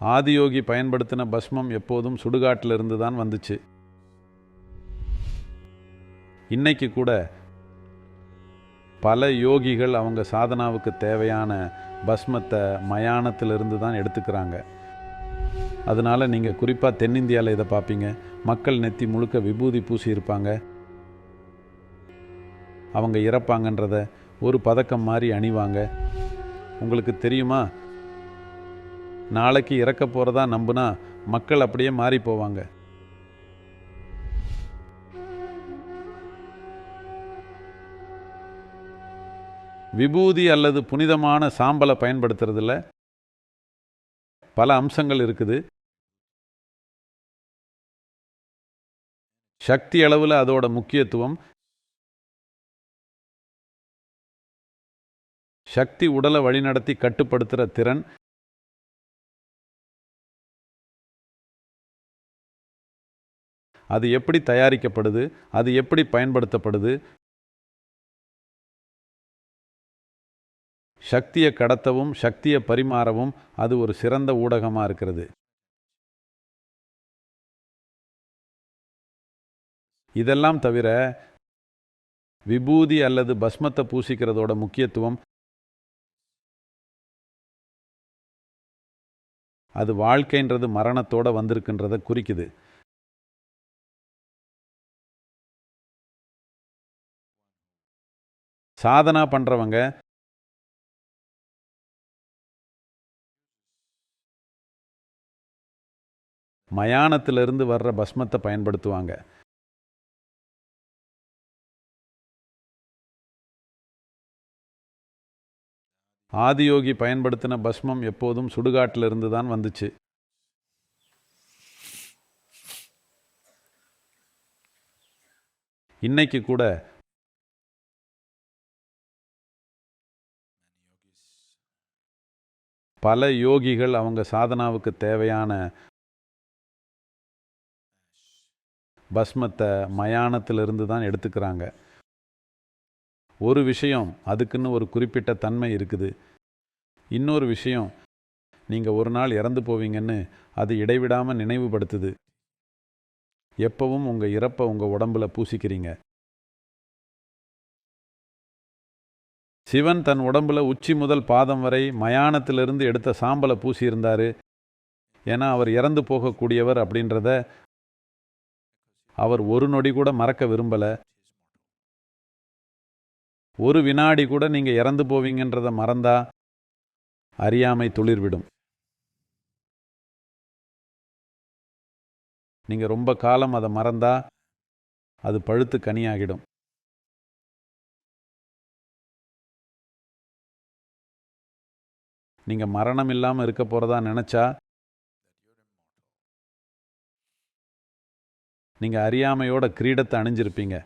ஆதியோகி பயன்படுத்தின பஸ்மம் எப்போதும் சுடுகாட்டிலிருந்து தான் வந்துச்சு. இன்னைக்கு கூட பல யோகிகள் அவங்க சாதனாவுக்கு தேவையான பஸ்மத்தை மயானத்திலிருந்து தான் எடுத்துக்கிறாங்க. அதனால நீங்கள் குறிப்பாக தென்னிந்தியாவில் இதை பார்ப்பீங்க மக்கள் நெத்தி முழுக்க விபூதி பூசி இருப்பாங்க. அவங்க இறப்பாங்கன்றத ஒரு பதக்கம் மாதிரி அணிவாங்க. உங்களுக்கு தெரியுமா? நாளைக்கு இறக்க போகிறதா நம்புனா மக்கள் அப்படியே மாறி போவாங்க. விபூதி அல்லது புனிதமான சாம்பலை பயன்படுத்துறதுல பல அம்சங்கள் இருக்குது. சக்தி அளவில் அதோட முக்கியத்துவம். சக்தி உடலை வழிநடத்தி கட்டுப்படுத்துகிற திறன். அது எப்படி தயாரிக்கப்படுது அது எப்படி பயன்படுத்தப்படுது? சக்தியை கடத்தவும் சக்தியை பரிமாறவும் அது ஒரு சிறந்த ஊடகமாக இருக்கிறது. இதெல்லாம் தவிர விபூதி அல்லது பஸ்மத்தை பூசிக்கிறதோட முக்கியத்துவம் அது வாழ்க்கைன்றது மரணத்தோட வந்திருக்குன்றதை குறிக்குது. சாதனா பண்றவங்க மயானத்திலிருந்து வர்ற பஸ்மத்தை பயன்படுத்துவாங்க. ஆதியோகி பயன்படுத்தின பஸ்மம் எப்போதும் சுடுகாட்டிலிருந்து தான் வந்துச்சு. இன்னைக்கு கூட பல யோகிகள் அவங்க சாதனாவுக்கு தேவையான பஸ்மத்தை மயானத்திலிருந்து தான் எடுத்துக்கிறாங்க. ஒரு விஷயம் அதுக்குன்னு ஒரு குறிப்பிட்ட தன்மை இருக்குது. இன்னொரு விஷயம் நீங்கள் ஒரு நாள் இறந்து போவீங்கன்னு அது இடைவிடாமல் நினைவுபடுத்துது. எப்பவும் உங்கள் இறப்பை உங்கள் உடம்புல பூசிக்கிறீங்க. சிவன் தன் உடம்புல உச்சி முதல் பாதம் வரை மயானத்திலிருந்து எடுத்த சாம்பலை பூசியிருந்தார். ஏன்னா அவர் இறந்து போகக்கூடியவர் அப்படின்றத அவர் ஒரு நொடி கூட மறக்க விரும்பலை. ஒரு வினாடி கூட நீங்கள் இறந்து போவீங்கன்றதை மறந்தா அறியாமை துளிர்விடும். நீங்கள் ரொம்ப காலம் அதை மறந்தா அது பழுத்து கனியாகிடும். நீங்கள் மரணம் இல்லாமல் இருக்க போகிறதா நினச்சா நீங்கள் அறியாமையோட கிரீடத்தை அணிஞ்சிருப்பீங்க.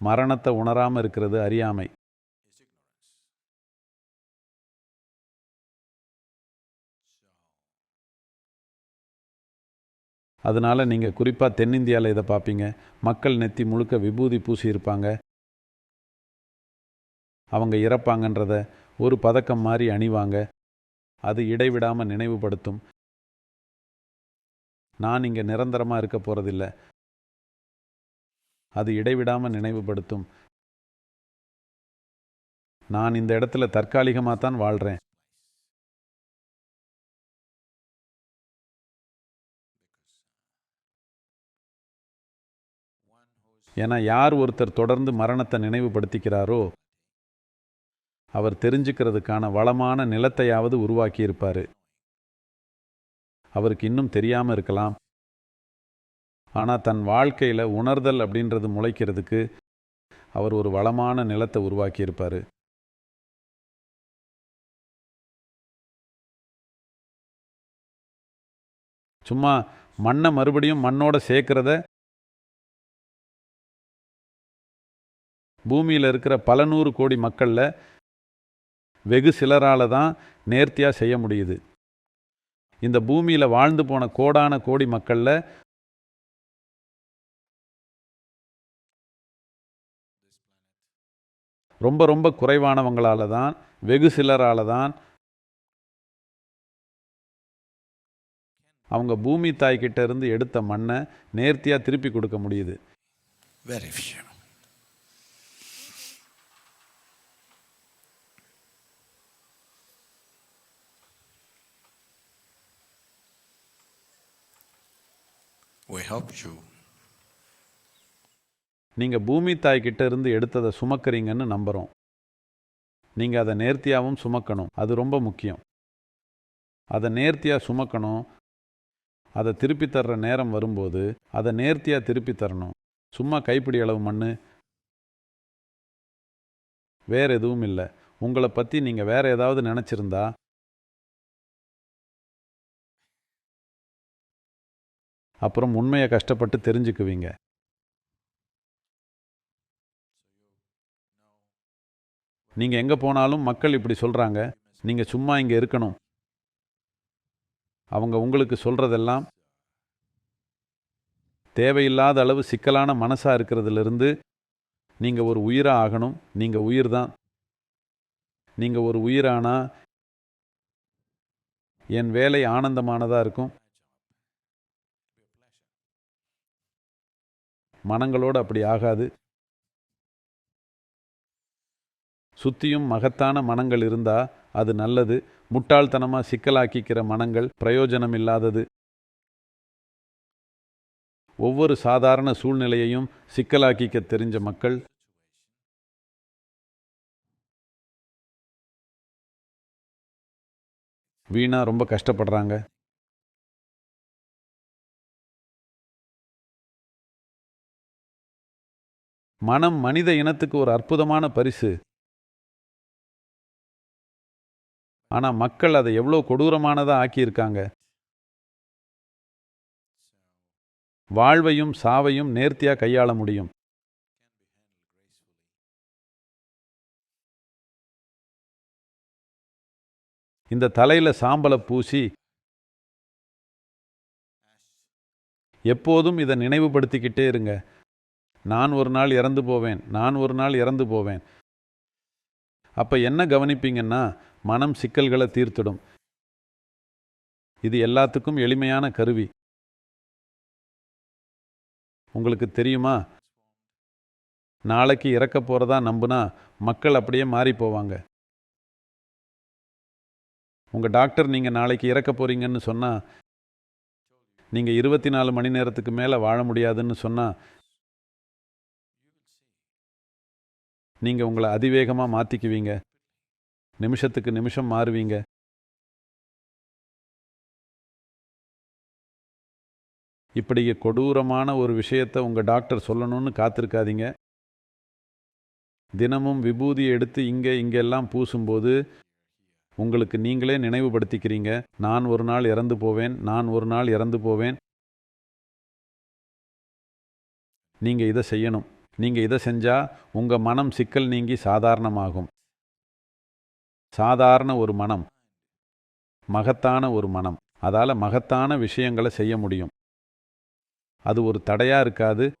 மரணத்தை உணராமல் இருக்கிறது அறியாமை. அதனால நீங்கள் குறிப்பாக தென்னிந்தியாவில் இதை பார்ப்பீங்க. மக்கள் நெத்தி முழுக்க விபூதி பூசி இருப்பாங்க அவங்க இறப்பாங்கன்றத ஒரு பதக்கம் மாதிரி அணிவாங்க. அது இடைவிடாமல் நினைவுபடுத்தும். நான் இங்கே நிரந்தரமாக இருக்க போகிறதில்ல அது இடைவிடாமல் நினைவுபடுத்தும். நான் இந்த இடத்துல தற்காலிகமாக தான் வாழ்கிறேன் ஏன்னா யார் ஒருத்தர் தொடர்ந்து மரணத்தை நினைவுபடுத்திக்கிறாரோ அவர் தெரிஞ்சுக்கிறதுக்கான வளமான நிலத்தையாவது உருவாக்கி இருப்பாரு அவருக்கு இன்னும் தெரியாம இருக்கலாம். ஆனா தன் வாழ்க்கையில் உணர்தல் அப்படின்றது முளைக்கிறதுக்கு அவர் ஒரு வளமான நிலத்தை உருவாக்கி இருப்பாரு சும்மா மண்ணை மறுபடியும் மண்ணோட சேர்க்கிறத பூமியில் இருக்கிற பல நூறு கோடி மக்களில் வெகு சிலரால் தான் நேர்த்தியாக செய்ய முடியுது. இந்த பூமியில் வாழ்ந்து போன கோடான கோடி மக்களில் ரொம்ப ரொம்ப குறைவானவங்களால தான் வெகு சிலரால தான் அவங்க பூமி தாய்கிட்ட இருந்து எடுத்த மண்ணை நேர்த்தியாக திருப்பி கொடுக்க முடியுது. வெரி விஷயம் We help you. நீங்கள் பூமி தாய்கிட்ட இருந்து எடுத்ததை சுமக்கிறீங்கன்னு நம்புகிறோம் நீங்கள் அதை நேர்த்தியாகவும் சுமக்கணும். அது ரொம்ப முக்கியம். அதை நேர்த்தியாக சுமக்கணும். அதை திருப்பி தர்ற நேரம் வரும்போது அதை நேர்த்தியாக திருப்பி தரணும். சும்மா கைப்பிடி அளவு மண் வேறு எதுவும் இல்லை. உங்களை பற்றி நீங்கள் வேறு ஏதாவது நினச்சிருந்தா அப்புறம் உண்மையை கஷ்டப்பட்டு தெரிஞ்சுக்குவீங்க. நீங்கள் எங்கே போனாலும் மக்கள் இப்படி சொல்கிறாங்க நீங்கள் சும்மா இங்கே இருக்கணும். அவங்க உங்களுக்கு சொல்கிறதெல்லாம் தேவையில்லாத அளவு சிக்கலான மனசாக இருக்கிறதுலேருந்து நீங்கள் ஒரு உயிராக ஆகணும். நீங்கள் உயிர் தான். நீங்கள் ஒரு உயிரானா என் வேலை ஆனந்தமானதாக இருக்கும். மனங்களோடு அப்படி ஆகாது. சுத்தியும் மகத்தான மனங்கள் இருந்தால் அது நல்லது. முட்டாள்தனமாக சிக்கலாக்கிக்கிற மனங்கள் பிரயோஜனம் இல்லாதது. ஒவ்வொரு சாதாரண சூழ்நிலையையும் சிக்கலாக்கிக்க தெரிஞ்ச மக்கள். வீணா ரொம்ப கஷ்டப்படுறாங்க. மனம் மனித இனத்துக்கு ஒரு அற்புதமான பரிசு. ஆனால் மக்கள் அதை எவ்வளோ கொடூரமானதாக ஆக்கியிருக்காங்க. வாழ்வையும் சாவையும் நேர்த்தியாக கையாள முடியும். இந்த தலையில் சாம்பலை பூசி எப்போதும் இதை நினைவுபடுத்திக்கிட்டே இருங்க. நான் ஒரு நாள் இறந்து போவேன் நான் ஒரு நாள் இறந்து போவேன். அப்ப என்ன கவனிப்பீங்கன்னா மனம் சிக்கல்களை தீர்த்திடும். இது எல்லாத்துக்கும் எளிமையான கருவி. உங்களுக்கு தெரியுமா? நாளைக்கு இறக்க போறதா நம்புனா மக்கள் அப்படியே மாறி போவாங்க. உங்க டாக்டர் நீங்க நாளைக்கு இறக்க போறீங்கன்னு சொன்னா நீங்க இருபத்தி நாலு மணி நேரத்துக்கு மேல வாழ முடியாதுன்னு சொன்னா நீங்கள் உங்களை அதிவேகமாக மாற்றிக்குவீங்க நிமிஷத்துக்கு நிமிஷம் மாறுவீங்க. இப்படி கொடூரமான ஒரு விஷயத்தை உங்கள் டாக்டர் சொல்லணும்னு காத்திருக்காதீங்க. தினமும் விபூதியை எடுத்து இங்கே இங்கெல்லாம் பூசும்போது உங்களுக்கு நீங்களே நினைவுபடுத்திக்கிறீங்க. நான் ஒரு நாள் இறந்து போவேன் நான் ஒரு நாள் இறந்து போவேன். நீங்கள் இதை செய்யணும். நீங்கள் இதை செஞ்சால் உங்கள் மனம் சிக்கல் நீங்கி சாதாரணமாகும். சாதாரண ஒரு மனம். மகத்தான ஒரு மனம். அதால் மகத்தான விஷயங்களை செய்ய முடியும். அது ஒரு தடையாக இருக்காது.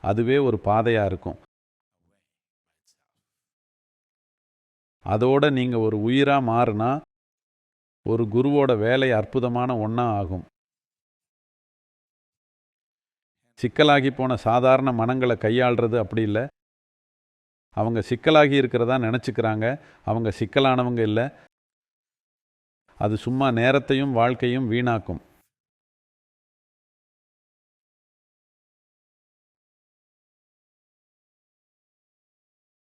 அதுவே ஒரு பாதையாக இருக்கும். அதோட நீங்கள் ஒரு உயிராக மாறுனா ஒரு குருவோட வேலை அற்புதமான ஒன்றா ஆகும். சிக்கலாகி போன சாதாரண மனங்களை கையாள்றது அப்படி இல்லை. அவங்க சிக்கலாகி இருக்கிறதா நினச்சிக்கிறாங்க. அவங்க சிக்கலானவங்க இல்லை. அது சும்மா நேரத்தையும் வாழ்க்கையும் வீணாக்கும்.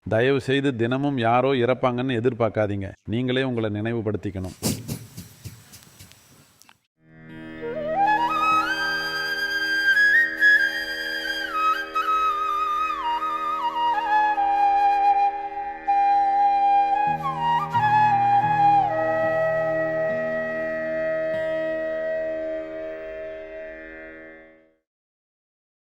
தயவு செய்து தினமும் யாரோ இறப்பாங்கன்னு எதிர்பார்க்காதீங்க. நீங்களே உங்களை நினைவுபடுத்திக்கணும்.